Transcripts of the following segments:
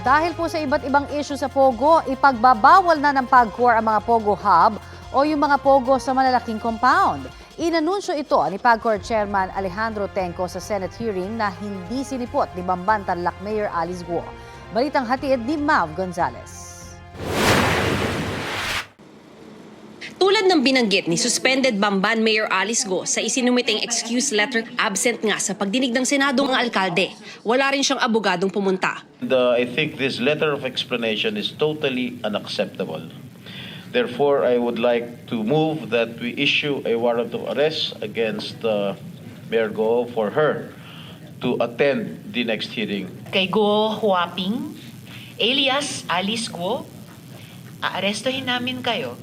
Dahil po sa iba't ibang issue sa Pogo, ipagbabawal na ng PAGCOR ang mga Pogo Hub o yung mga Pogo sa malalaking compound. Inanunsyo ito ni PAGCOR Chairman Alejandro Tenco sa Senate hearing na hindi sinipot ni Bamban Tarlac Mayor Alice Guo. Balitang hatid ni Mav Gonzalez. Tulad ng binanggit ni suspended Bamban Mayor Alice Go sa isinumiting excuse letter absent nga sa pagdinig ng Senado ng alkalde. Wala rin siyang abogadong pumunta. The, I think this letter of explanation is totally unacceptable. Therefore, I would like to move that we issue a warrant of arrest against uh, Mayor Go for her to attend the next hearing. kay Go Huaping, alias Alice Go, aarestohin namin kayo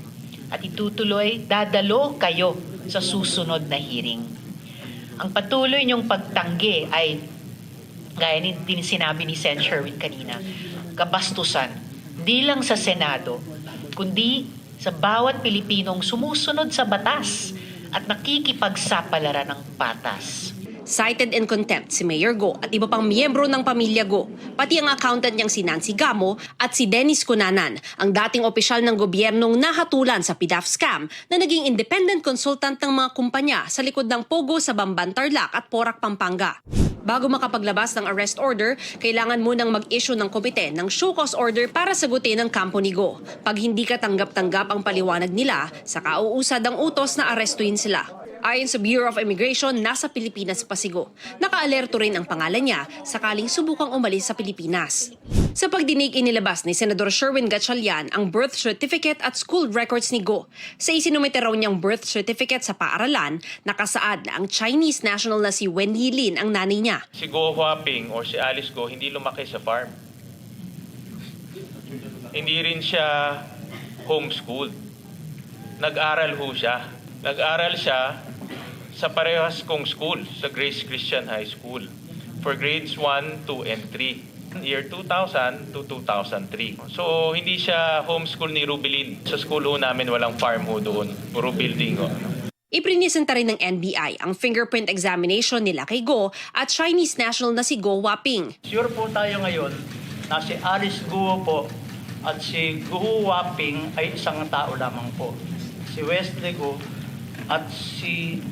at itutuloy, dadalo kayo sa susunod na hearing. Ang patuloy niyong pagtanggi ay, gaya din sinabi ni Sen. Sherwin kanina, kabastusan, di lang sa Senado, kundi sa bawat Pilipinong sumusunod sa batas at nakikipagsapalaran ng patas. Cited in contempt si Mayor Go at iba pang miyembro ng pamilya Go, pati ang accountant niyang si Nancy Gamo at si Dennis Cunanan, ang dating opisyal ng gobyernong nahatulan sa PDAF scam na naging independent consultant ng mga kumpanya sa likod ng Pogo sa Bamban Tarlac at Porac, Pampanga. Bago makapaglabas ng arrest order, kailangan munang mag-issue ng komite ng show cause order para sagutin ang kampo ni Go. Pag hindi ka tanggap-tanggap ang paliwanag nila, saka uusad ang utos na arestuin sila. Ayon sa Bureau of Immigration, nasa Pilipinas pa si Go. Nakaalerto rin ang pangalan niya sakaling subukang umalis sa Pilipinas. Sa pagdinig inilabas ni Senador Sherwin Gatchalian ang birth certificate at school records ni Go. Sa isinumite raw niyang birth certificate sa paaralan, nakasaad na ang Chinese national na si Wen Yilin ang nanay niya. si Go Huaping or si Alice Go hindi lumaki sa farm. Hindi rin siya homeschooled. Nag-aral ho siya. Nag-aral siya sa parehas kong school, sa Grace Christian High School, for grades 1, 2, and 3. Year 2000 to 2003. So, hindi siya homeschool ni Rubilin. Sa school ho namin walang farm ho doon. Puro building ho. Iprinisenta rin ng NBI ang fingerprint examination nila kay Go at Chinese national na si Go Waping. Sure po tayo ngayon na si Alice Guo po at si Guo Waping ay isang tao lamang po. Si Wesley Guo at si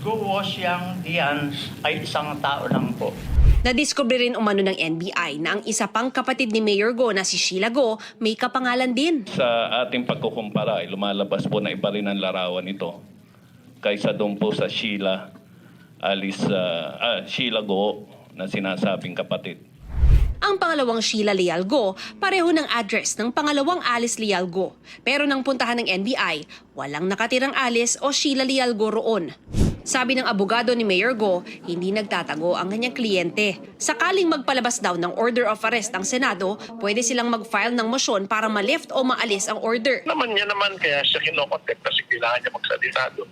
Guo Xiang Dian ay isang tao lang po. Nadiskubre rin umano ng NBI na ang isa pang kapatid ni Mayor Go na si Sheila Go may kapangalan din. Sa ating pagkukumpara, ay lumalabas po na iba rin ang larawan nito kaysa doon po sa Sheila Alice ah, ah, Sheila Go na sinasabing kapatid. Ang pangalawang Sheila Leal Go, pareho ng address ng pangalawang Alice Leal Go. Pero nang puntahan ng NBI, walang nakatirang Alice o Sheila Leal Go roon. Sabi ng abogado ni Mayor Go, hindi nagtatago ang kanyang kliyente. Sakaling magpalabas daw ng order of arrest ang Senado, pwede silang mag-file ng motion para ma-lift o maalis ang order. naman niya naman kaya siya kinokontek kasi kailangan niya magsalita doon.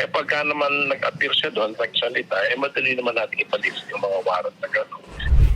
Eh pagka naman nag-appear siya doon, nagsalita, eh madali naman natin ipalis yung mga warrant na gano'n.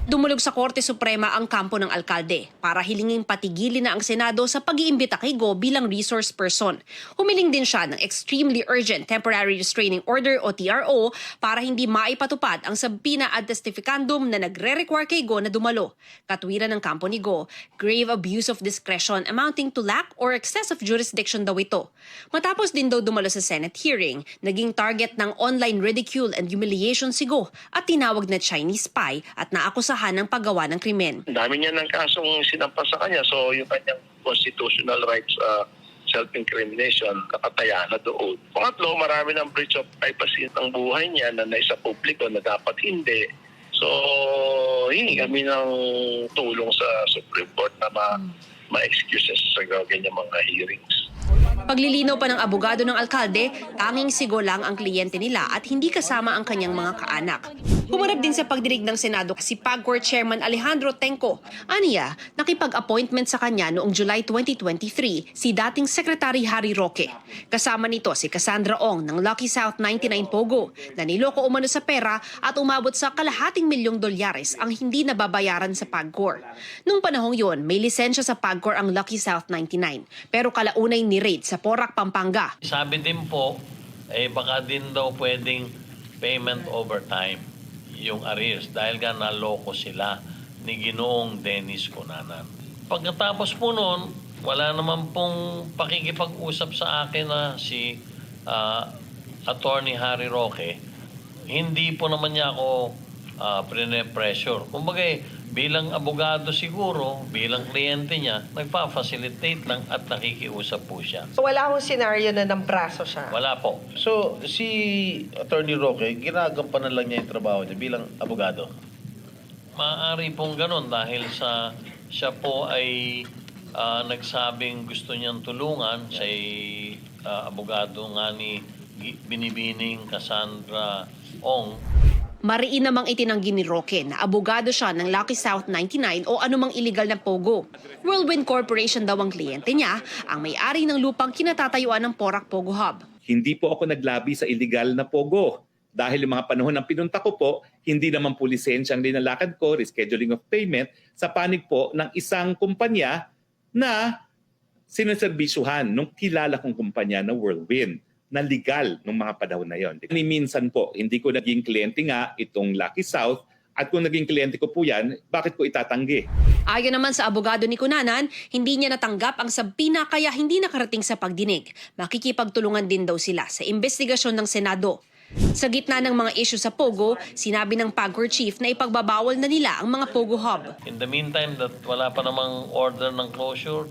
Dumulog sa Korte Suprema ang kampo ng alkalde para hilingin patigilin na ang Senado sa pag-iimbita kay Go bilang resource person. Humiling din siya ng Extremely Urgent Temporary Restraining Order o TRO para hindi maipatupad ang sabina ad testificandum na nagre-require kay Go na dumalo. Katwiran ng kampo ni Go, grave abuse of discretion amounting to lack or excess of jurisdiction daw ito. Matapos din daw dumalo sa Senate hearing, naging target ng online ridicule and humiliation si Go at tinawag na Chinese spy at naakusahan ng paggawa ng krimen. Dami niya ng kasong sinampas sa kanya, so yung kanyang constitutional rights uh, self-incrimination, nakataya na doon. Pangatlo, marami ng breach of privacy ng buhay niya na naisa publiko na dapat hindi. So, hingi kami ng tulong sa Supreme Court na ma- ma-excuses sa ganyan mga hearings. Paglilinaw pa ng abogado ng alkalde, tanging sigo lang ang kliyente nila at hindi kasama ang kanyang mga kaanak. Humarap din sa pagdinig ng Senado si PAGCOR Chairman Alejandro Tenco. Aniya, nakipag-appointment sa kanya noong July 2023 si dating Secretary Harry Roque. Kasama nito si Cassandra Ong ng Lucky South 99 Pogo na niloko umano sa pera at umabot sa kalahating milyong dolyares ang hindi nababayaran sa PAGCOR. Noong panahong yon, may lisensya sa PAGCOR ang Lucky South 99 pero kalaunay ni raid sa Porac, Pampanga. Sabi din po, eh baka din daw pwedeng payment over time yung arrears dahil nga naloko sila ni Ginoong Dennis Cunanan. Pagkatapos po noon, wala naman pong pakikipag-usap sa akin na si ah, Attorney Harry Roque. Hindi po naman niya ako uh, pressure Kumbaga, eh, bilang abogado siguro, bilang kliyente niya, nagpa-facilitate lang at nakikiusap po siya. So wala akong senaryo na ng braso siya. Wala po. So, si Attorney Roque, ginagampanan lang niya yung trabaho niya bilang abogado. Maaari pong ganun dahil sa siya po ay ah, nagsabing gusto niyang tulungan ay ah, abogado nga ni Gi- Binibining Cassandra Ong. Mariin namang itinanggi ni Roque na abogado siya ng Lucky South 99 o anumang illegal na pogo. Whirlwind Corporation daw ang kliyente niya, ang may-ari ng lupang kinatatayuan ng Porac Pogo Hub. hindi po ako naglabi sa illegal na pogo. Dahil yung mga panahon ng pinunta ko po, hindi naman po lisensya ang linalakad ko, rescheduling of payment, sa panig po ng isang kumpanya na sineserbisyuhan nung kilala kong kumpanya na Whirlwind na legal nung mga panahon na yon. Ni minsan po, hindi ko naging kliyente nga itong Lucky South at kung naging kliyente ko po yan, bakit ko itatanggi? Ayon naman sa abogado ni Kunanan, hindi niya natanggap ang sabpina kaya hindi nakarating sa pagdinig. Makikipagtulungan din daw sila sa investigasyon ng Senado. Sa gitna ng mga isyu sa Pogo, sinabi ng PAGCOR chief na ipagbabawal na nila ang mga Pogo Hub. In the meantime, that wala pa namang order ng closure,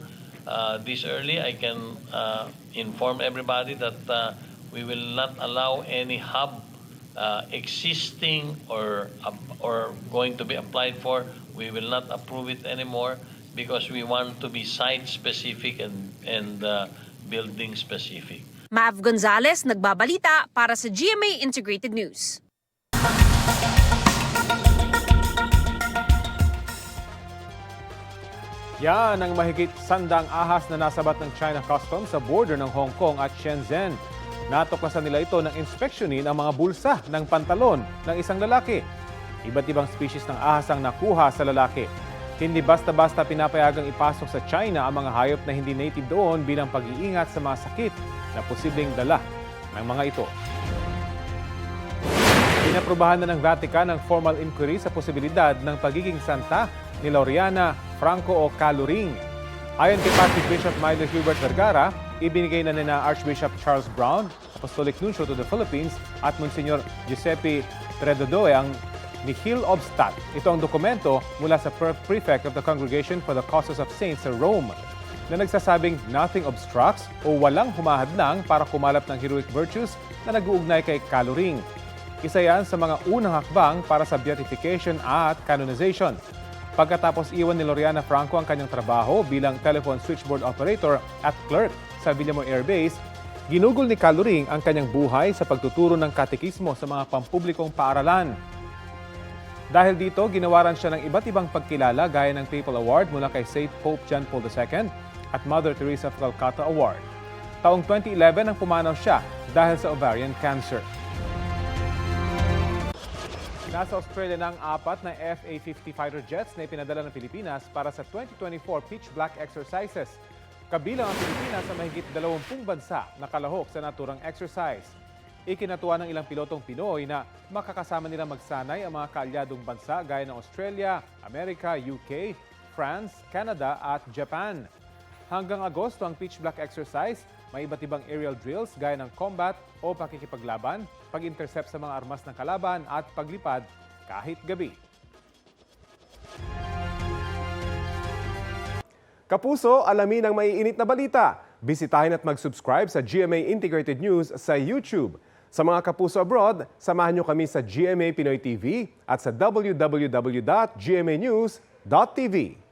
uh, this early, I can uh, inform everybody that uh, we will not allow any hub uh, existing or or going to be applied for. We will not approve it anymore because we want to be site specific and and uh, building specific. Mav Gonzalez, nagbabalita para sa GMA Integrated News. Yan ang mahigit sandang ahas na nasabat ng China Customs sa border ng Hong Kong at Shenzhen. Natuklasan nila ito ng inspeksyonin ang mga bulsa ng pantalon ng isang lalaki. Iba't ibang species ng ahas ang nakuha sa lalaki. Hindi basta-basta pinapayagang ipasok sa China ang mga hayop na hindi native doon bilang pag-iingat sa mga sakit na posibleng dala ng mga ito. Inaprubahan na ng Vatican ang formal inquiry sa posibilidad ng pagiging santa ni Laureana Franco o Caluring. Ayon kay Catholic Bishop Milo Hubert Vergara, ibinigay na nina Archbishop Charles Brown, Apostolic Nuncio to the Philippines, at Monsignor Giuseppe Tredodoe ang Nihil Obstat. Ito ang dokumento mula sa pre- Prefect of the Congregation for the Causes of Saints sa Rome na nagsasabing nothing obstructs o walang humahadlang para kumalap ng heroic virtues na nag-uugnay kay Caluring. Isa yan sa mga unang hakbang para sa beatification at canonization. Pagkatapos iwan ni Loriana Franco ang kanyang trabaho bilang telephone switchboard operator at clerk sa Villamor Air Base, ginugol ni Caluring ang kanyang buhay sa pagtuturo ng katekismo sa mga pampublikong paaralan. Dahil dito, ginawaran siya ng iba't ibang pagkilala gaya ng Papal Award mula kay Saint Pope John Paul II at Mother Teresa of Calcutta Award. Taong 2011 ang pumanaw siya dahil sa ovarian cancer. Nasa Australia na ang apat na FA-50 fighter jets na ipinadala ng Pilipinas para sa 2024 Pitch Black exercises. Kabilang ang Pilipinas sa mahigit 20 bansa na kalahok sa naturang exercise. Ikinatuwa ng ilang pilotong Pinoy na makakasama nila magsanay ang mga kaalyadong bansa gaya ng Australia, Amerika, UK, France, Canada at Japan. Hanggang Agosto ang Pitch Black exercise, may iba't ibang aerial drills gaya ng combat o pakikipaglaban, pag-intercept sa mga armas ng kalaban at paglipad kahit gabi. Kapuso, alamin ang maiinit na balita. Bisitahin at mag-subscribe sa GMA Integrated News sa YouTube. Sa mga kapuso abroad, samahan nyo kami sa GMA Pinoy TV at sa www.gmanews.tv.